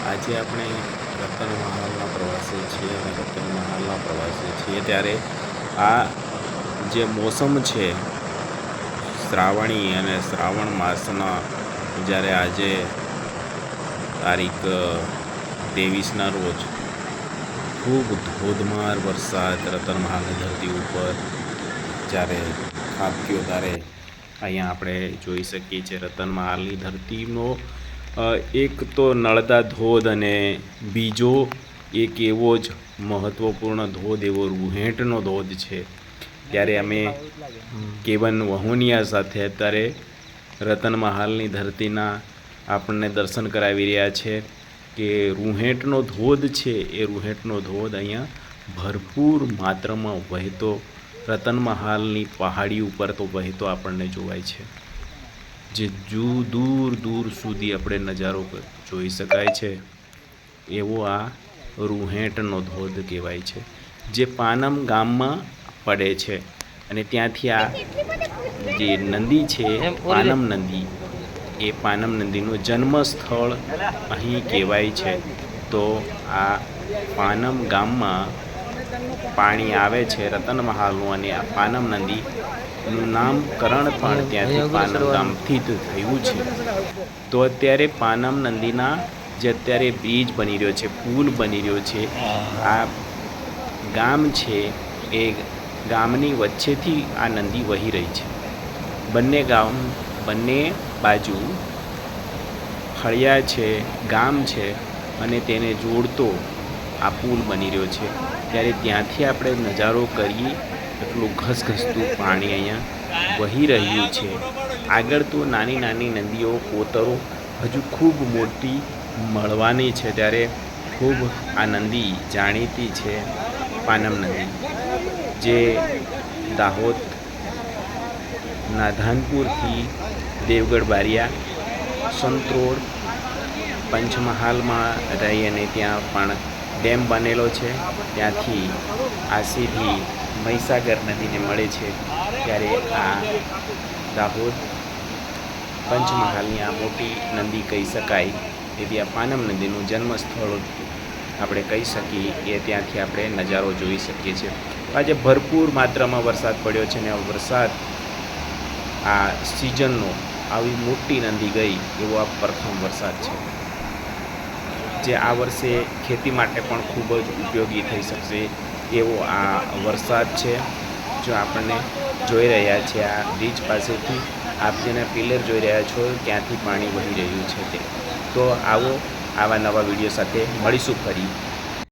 આજે આપણે રતન મહાલના પ્રવાસે છીએ અને રતન મહાલના પ્રવાસે છીએ ત્યારે આ જે મોસમ છે, શ્રાવણી અને શ્રાવણ માસના, જ્યારે આજે તારીખ ત્રેવીસના રોજ ખૂબ ધોધમાર વરસાદ રતન મહાલની ધરતી ઉપર જ્યારે ખાબક્યો ત્યારે અહીંયા આપણે જોઈ શકીએ છીએ રતન મહાલની ધરતીનો એક તો નળદા ધોધ અને બીજો એક એવો જ મહત્ત્વપૂર્ણ ધોધ, એવો રૂહેટનો ધોધ છે. ત્યારે અમે કેવન વહોનિયા સાથે અત્યારે રતન મહાલની ધરતીના આપણને દર્શન કરાવી રહ્યા છે કે રૂહેટનો ધોધ છે. એ રૂહેટનો ધોધ અહીંયા ભરપૂર માત્રામાં વહેતો, રતન મહાલની પહાડી ઉપર તો વહેતો આપણને જોવાય છે. જે જુ દૂર દૂર સુધી આપણે નજારો જોઈ શકાય છે એવો આ રૂહેટનો ધોધ કહેવાય છે જે પાનમ ગામમાં પડે છે. અને ત્યાંથી આ જે નદી છે પાનમ નદી એ પાનમ નદીનું જન્મ સ્થળ અહીં કહેવાય છે. તો આ પાનમ ગામમાં પાણી આવે છે રતન મહાલનું અને આ પાનમ નદીનું નામકરણ પણ ત્યાંથી પાનમ ગામથી જ થયું છે. તો અત્યારે પાનમ નદીના જે અત્યારે બ્રિજ બની રહ્યો છે, પુલ બની રહ્યો છે, આ ગામ છે એ ગામની વચ્ચેથી આ નદી વહી રહી છે. બંને ગામ, બંને બાજુ ફળિયા છે, ગામ છે અને તેને જોડતો આ પુલ બની રહ્યો છે. ત્યારે ત્યાંથી આપણે નજારો કરીએ, એટલું ઘસઘસતું પાણી અહીંયા વહી રહ્યું છે. આગળ તો નાની નાની નદીઓ કોતરો હજુ ખૂબ મોટી મળવાની છે ત્યારે ખૂબ આ નદી જાણીતી છે પાનમ નદી, જે દાહોદ, નાધાનપુરથી દેવગઢ બારિયા સંતરોડ પંચમહાલમાં રહી અને ત્યાં પણ ડેમ બનેલો છે. ત્યાંથી આ સીધી મહીસાગર નદીને મળે છે. ત્યારે આ દાહોદ પંચમહાલની આ મોટી નદી કહી શકાય એવી આ પાનમ નદીનું જન્મ સ્થળ આપણે કહી શકીએ એ ત્યાંથી આપણે નજારો જોઈ શકીએ છીએ. આજે ભરપૂર માત્રામાં વરસાદ પડ્યો છે ને આ વરસાદ આ સિઝનનો આવી મોટી નદી ગઈ એવો આ પ્રથમ વરસાદ છે. જે આ વર્ષે ખેતી માટે પણ ખૂબ જ ઉપયોગી થઈ શકશે એવો આ વરસાદ છે. જો આપણને જોઈ રહ્યા છે આ બ્રિજ પાસેથી, આપ જેના પિલર જોઈ રહ્યા છો, ત્યાંથી પાણી વહી રહ્યું છે તે. તો આવો આવા નવા વીડિયો સાથે મળીશું ફરી.